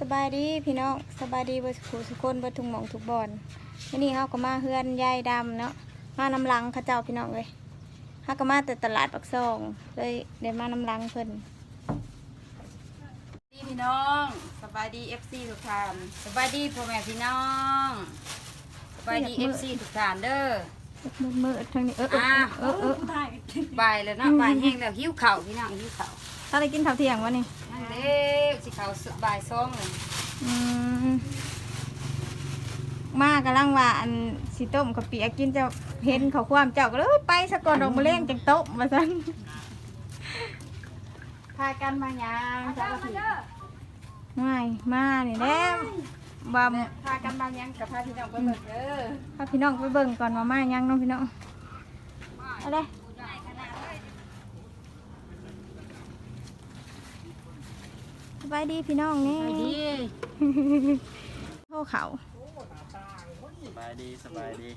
สบายดีพี่น้องสบายดีเบ่สุขสุกคนเบ่ทุกหม่องทุกบอนวันนี้เฮาก็มาเฮือนยายดำเนาะมานำหลังเขาเจ้าพี่น้องเลยเฮาก็มาแต่ตลาดปักซองเลยได้มานำหลังเพิ่นดีพี่น้องสบายดีเอฟซีทุกท่านสบายดีพ่อแม่พี่น้องสบายดีเอฟซีทุกท่านเด้อมืดมืดๆทางนี้เออเอออ่าเออเออบ่ายแล้วเนาะบ่ายแห้งแล้วหิวข้าวพี่น้องหิวข้าวถ้าได้กินข้าวเที่ยงวะนี่นั่น เด้อสิข้าวบ่ายสองเลยอืมมากำลังว่าอันสิต้มกับเปียกกินจะเห็นเขาวความเจ้าก็เลยเอ้ยไปสะก่อนดอกมะเร็งจังต้มมาซั่นพากันมาหยังจ้าก็สิไม่มานี่แหล้วบ่พากันมายังกับพาพี่น้องไปเบิ่งเด้อ พาพี่น้องไปเบิ่งก่อนว่ามาหยังเน้องพี่น้องเอาเลย บายดีพี่น้องนี่ไปดีโทษเขาสบายดีสบายดี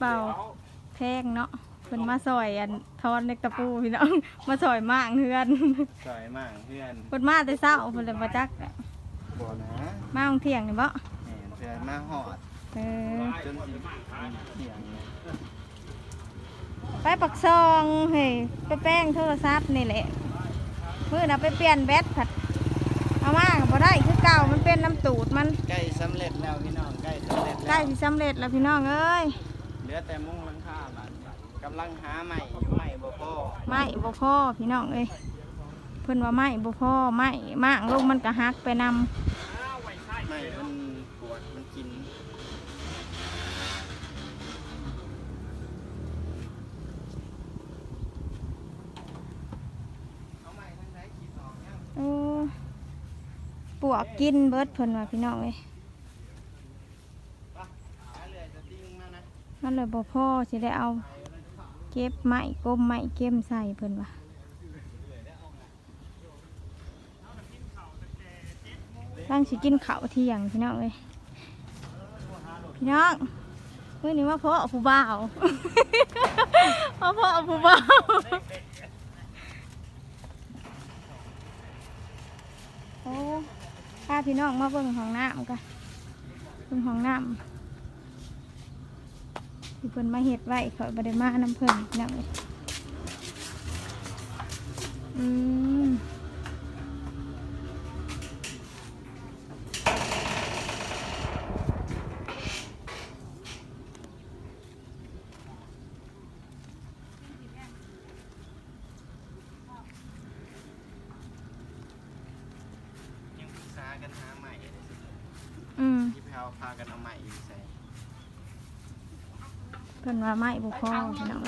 เป่าแพงเนาะเพิ่นมาซอยอันทอนเล็กตะปูพี่น้อง มาซอยมากเฮือนสวยมากเพื่อนเพิ่นมาแต่เช้าเพิ่นเลยมาจักบ่นะมาของเที่ยงนี่บ่แหม่เพื่อนมาหอดเออจนสิเที่ยงเลยไปปักซองเฮ้ยไปแป้งโทรศัพท์นี่แหละ มื้อน่ะไปเปลี่ยนแบตผัดเอามาก็บ่ได้คือเก่ามันเป็นน้ำตูดมันใกล้สำเร็จแล้วพี่น้องใกล้สำเร็จใกล้แล้วสิสำเร็จแล้วพี่น้องเอ้ยเหลือแต่มุ้งหลังคาบาดนี้กำลังหาใหม่อยู่ใหม่บ่พอไม้บ่พอพี่น้องเอ้ยเพิ่นว่าไม้บ่พอไม้มากลงมันก็หักไปนำ ใหม่มันปวดมันกิน เอาใหม่ทางไหนคิดออกยัง โอ้ป วกกินเบิดเพิ่นว่าพี่น้องเอ้ยไปหาเรื่อยจะติ้งมานะมันเลยบ่พ่อสิได้เอาเก็บไม้กลมไม้เก็มใส่เพิ่นว่าตั้งสิกินข้าวเที่ยงพี่น้องเอ้ยพี่น้องมื้อนี้มาพาะผู้บ่าวมาพาะผู้บ่าวโอ้ พาพี่น้องมาเบิ่งห้องน้ำกันเบิ่งห้องน้ำที่เพิ่นมาเห็ดไว้เขาบ่ได้มาน้ำเพิ่นพี่น้องเอ้ยอืม ยังปรึกษากันหาใหม่เลยสิ อื มที่แพลวพากันเอาใหม่อยู่ใส่เพิ่นว่าไม่บ่พอพี่น้องเ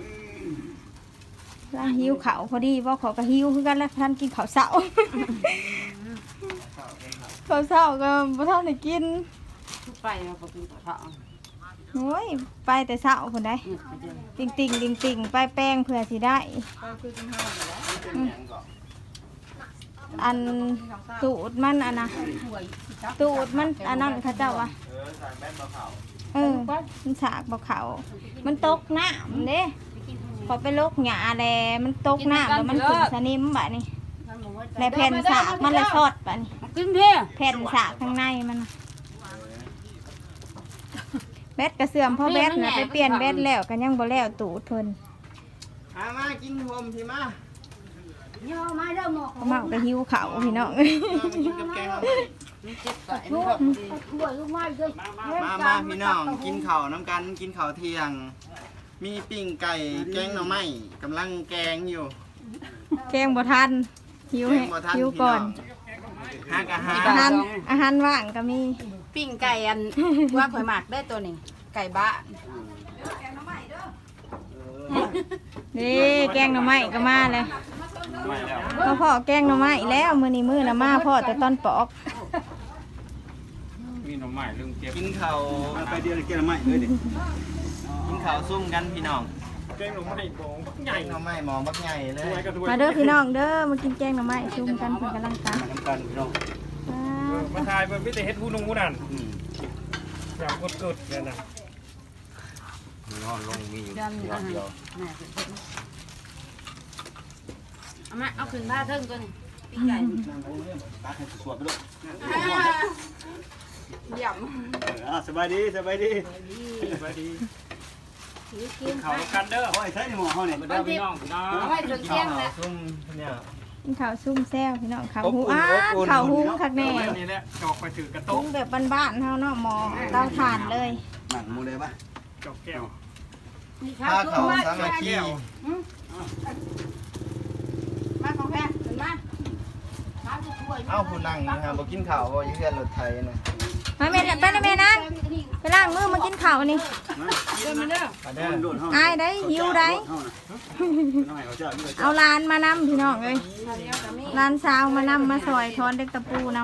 อ้ยแล้วหิวข้าวพอดีบ่เขาก็หิวคือกันแล้วท่านกินข้าวเช้าข้าวกันครับข้าวเช้าก็บ่ทันได้กินทุกไปเราก็กินข้าวโอ้ยไปแต่เช้าพุ่นได้อืมไปเด้อติ่งติ่งติ่งติ่งไปแป้งเพื่อสิได้ ก็คือกินข้าวแล้ว เป็นหยังก่อน อันตูดมันอันน่ะถ้วยสิจับตูดมันอันนั้นเขาเจ้าว่าเออใส่แบตมะพร้าวเออมันสากบอกเขามันตกน้ำเด้พอไปลกหญ้าแลมันตกน้ำแล้วมันขึ้นสนิมบะนี่ในแผ่นสากมันเลยทอดบะนี่กินเพ่อแผ่นสากข้างในมันน่ะแบตกระเสื่อมเพราะแบตน่ะไปเปลี่ยนแบตแล้วกันยังบ่แล้วตูดเพิ่นหามากินโฮมพี่มา ย่อมาเด้อหมอกก็เมาก็หิวเขาวพี่น้องมากินกับแกงเอาใหม่มันเจ็บไปมันก็ดีถ้วยลูกไม้ด้วยมามาพี่น้องกินข้าวน้ำกันกินข้าวเที่ยง มีปิ้งไก่แกงหน่อไม้กำลังแกงอยู่ แกงบ่ทันหิวแกแฮะงบ่ทันหิวพี่ก่อน้อนงหากอาหารอาหารอาหารว่างก็มีปิ้งไก่อันว่าข่อยหมักได้ตัวนี้ไก่บ้านี่แกงหน่อไม้ก็มาเลย มาพ่อแกงหน่อไม้แล้วมื้อนี้มื้อน่ะมาพ่อแต่ตอนปอกมีหน่อไม้เรื่องเก็บกินข้าวไปเดียวเกลือไม้เลยดิกินข้าวซุ่มกันพี่น้องแกงหน่อไม้บองบักใหแกญ่งหน่อไม้หมอบักใหญ่เลยถ้วยก็ถ้วยมาเด้อพี่น้องเด้อมากินแกงหน่อไม้ซุ่มกันเพิ่นกำลังตักน้ำกันพี่น้องเออมาทายเบิ่งมีแต่เฮ็ดผู้นุ่งผู้นั่นอืมอยากกดเกิดเนี่ยนะนอนลงมีอยู่เดือนอาหารเดียวแม่เอามาเอาขึ้นผ้าเทิงตัวนี้ปิ้งไก่ตักให้สวดไปด้วยเยี่ยมอ่าสบายดีสบายดีสบายดีเขากันเด้อห้อยใช้หมอเขาเนี่ยมาเด้อพี่น้องพี่น้องเอาไว้จนเที่ยงแล้วซุ่มเนี่ยกินข้าวซุ่มแซ่บพี่น้องข้าวอบหูอุ่นอ้าอบอุ่นข้าวหุงคักแน่นี่แหละจอกไปถือกระหุตุกงแบบบ้านๆเฮาเนาะหมอเตาถ่านเลยหนังมูได้ปะจอกแก้วมีผ้าข้าวเขามาสามั เอ้าผู้นั่งนะครับบ่กินข้าวบ่อยู่เฮือนรถไถนะมาแม่ไปนะแม่นะไปล้างมือมากินข้าวนี่เดินมาเด้อมาเด้อโดนห้องอายได้หิวได้น้อยเขาจะมีเอาลานมานำพี่น้องเลยข้าวเหนียวกับมีลานสาวมานำมาซอยทอนเด็กตะปูน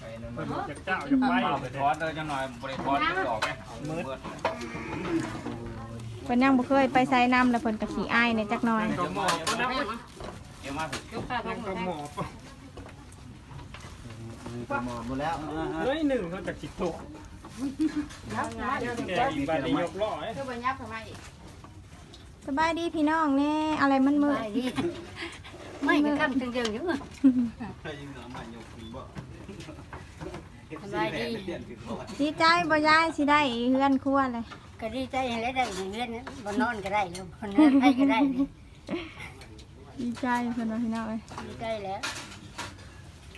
ไปนั่นเพิ่นน่ะจากเจ้าจะไปไปทอดเลยจังหน่อยบริทอดจะออกไหมมืดำเพิ่นยังบ่เคยไปใส่น้ำแล้วเพิ่นก็ขี้อายในจักหน่อยก็หมอก็นับ เดี๋ยวมาถึงยกข้าวท้องก็หหมมดอมีกระหม่อมหมดแล้วเฮ้ยหนึ่งเขาจากจิตตกแล้วมาเดี๋ยวแกอีกบัดนี้ยกล้อไอ้คือบ่ยับเข้ามาอีกสบายดีพี่น้องแน่อะไรมันมืดไม่ก็กันถึงเดิมอยู่ใครยิงเหนือใหม่ยกขึ้นบ่สบายดีดีใจบ่ยายสิได้เฮือนครัวเลยก็ดีใจแล้วได้เงินบนนอนก็ได้แล้วบนนอนให้ก็ได้เลย ดีใจเพิ่นว่าพี่น้องเอ้ยดีใจแล้ว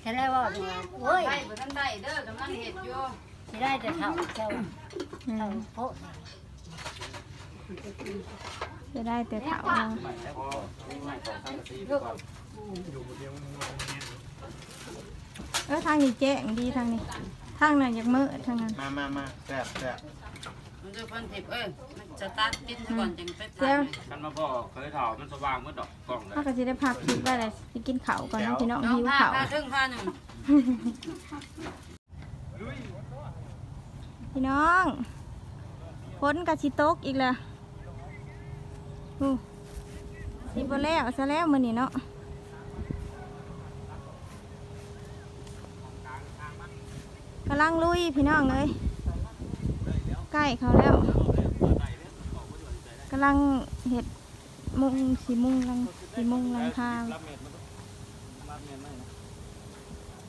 ฉันได้ว่าเนี่ยโอ้ยได้บ่ทันได้เด้อกำลังเฮ็ดอยู่สิได้แต่เท่าเจ้าอืเท่ามโพะจะได้แต่เฒ่าเออทางนี้แจ้งดีทางนี้ ทางนั้นอยากมืดทางนั้น มามามาแซ่บแซ่บมันจะพันทิพย์เอ้ยมัน จะตัดกินก่อนจังไปเดี๋ยวกันมาบอกเคยถอมันสว่างเมื่อดอกกล้องเลยเขาก็จะได้พักคิดไว้เลยสิกินข้าวก่อนนะพี่น้องน้องหิวผ้าข้าวผ้าถึงผ้าหนึ่งพี่น้องฝนกับชิตกอีกแล้วอู้สิบ่แล้วซะแล้วมื้อนี้เนาะกำลังลุยพี่น้องเลยใกล้เขาแล้วกำลังเห็ดมุงสีมุงลังสีมุงลังคารับเม็ดมันรับเม็ดไม่นะ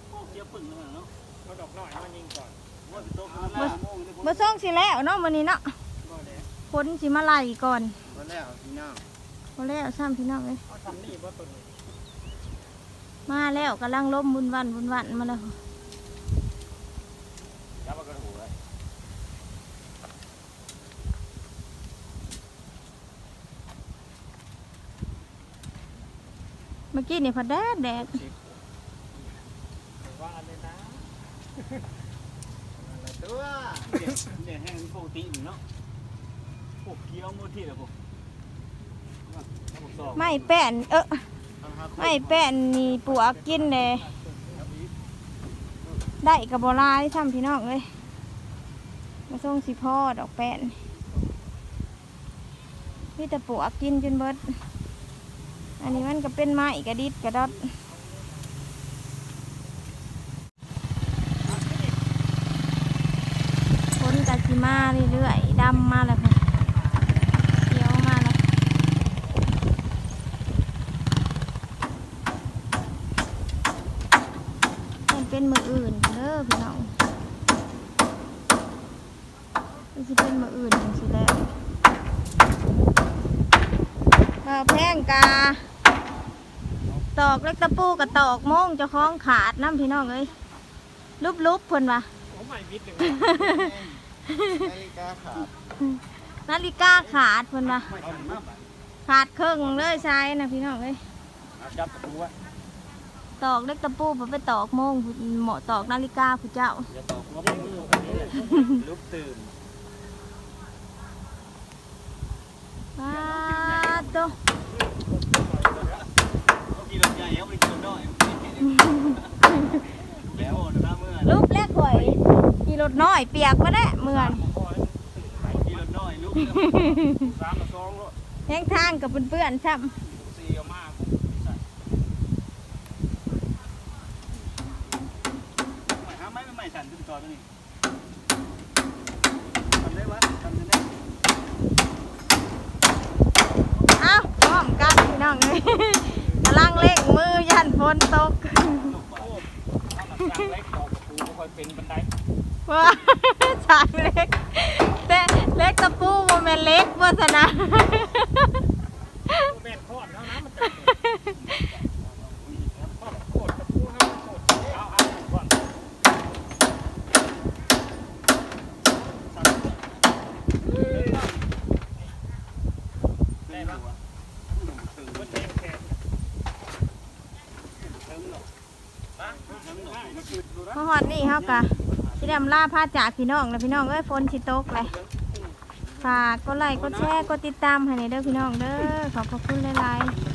โอ้เกี่ยวปึ่งแล้วเนาะมาดอกน้อยมันยิงก่อนว่าสิโตขึ้นมาโมงนี่บ่ส่งสิแล้วเนาะมื้อนี้เนาะบ่ได้ฝนสิมาไล่ก่อนหมดแล้วพี่น้องบ่แล้วซ้ำพี่น้องเลยเอาทำนี่บ่ต้นนี้มาแล้วกำลังล้มบุญวันบุญวันมาแล้ว มากระหูเลยเมื่อกี้นี่พอแดดแดดว่าอันนี้นะตัวเนี่ยแห้งปกติอยู่เนาะพวกเกี้ยวมือที่แล้วพวกพวกสองไม่แป้นเออไม่แป้นนี่ปวกกินเลยได้กับบลายซ้ำพี่น้องเลยมาส่งสิพ่อดอกแป้นมีแต่ปวกกินจนเบิด อันนี้มันก็เป็นไม้กระดิดกระดอดฝนกะสิมาเรื่อยๆดำมาแล้วค่ะเขียวมาแล้ว มันเป็นมืออื่นเด้อพี่น้องมันสิเป็นมืออื่นจังสิแล้วมาแพงกา ตอกเล็กตะปูกับตอกโม่งเจะคล้าของขาดน้ำพี่น้องเอ้ยลุบลุบๆเพิ่นวะโอ้ไม่วิทย์หนึ่งนาฬิกาขาดนาฬิกาขาดเพิ่นวะเอาหนึ่งมาขาดครึ่งเลยใช่นะพี่น้องเอ้ยจับตะปูไว้ตอกเล็กตะปูผมไปตอกโม่งผู้เหมาะตอกนาฬิกาผู้เจ้าอย่าตอกหัวมือแบบนี้เลยลุกตื่นว้าโตกินรถใหญ่เอาไปกินน้อยแล้วน้ำเมื่อ รูปแรกข่อยขี่รถ น้อยเปียกมาได้เมื่อนกินรถน้อยลุกสามสองรถแห้งทางกับเพื่อนๆซ้สี่เอามากไม่หาไม่ไม่สั่นขึ้นต่อตัวนี้ทำได้วะทำได้ำเอ้าพร้อมกันพี่น้องเลยกำลังเล่งมือยันฝนนตกถ้าหลังจากเล็กต่อกับปูก็ค่อยเป็นบันได ว่าสางเล็กแต่เล็กตะปูบ่แม่นเล็กบ่ซะนะแม่นทอดแล้วนะมันจะทอดโคตรกับปูให้มันโคตรเอาเอาก่อนได้ปะมันเต็มแขนถึงหอหอนคือดูนะพอฮอดนี่เฮากะ พี่ดำลาพาจากพี่น้องแล้วพี่น้องเอ้ยฝนชิตกเลยฝากกดไลค์กดแชร์กดติดตามให้ในเด้อพี่น้องเด้อขอบพระคุณหลายๆ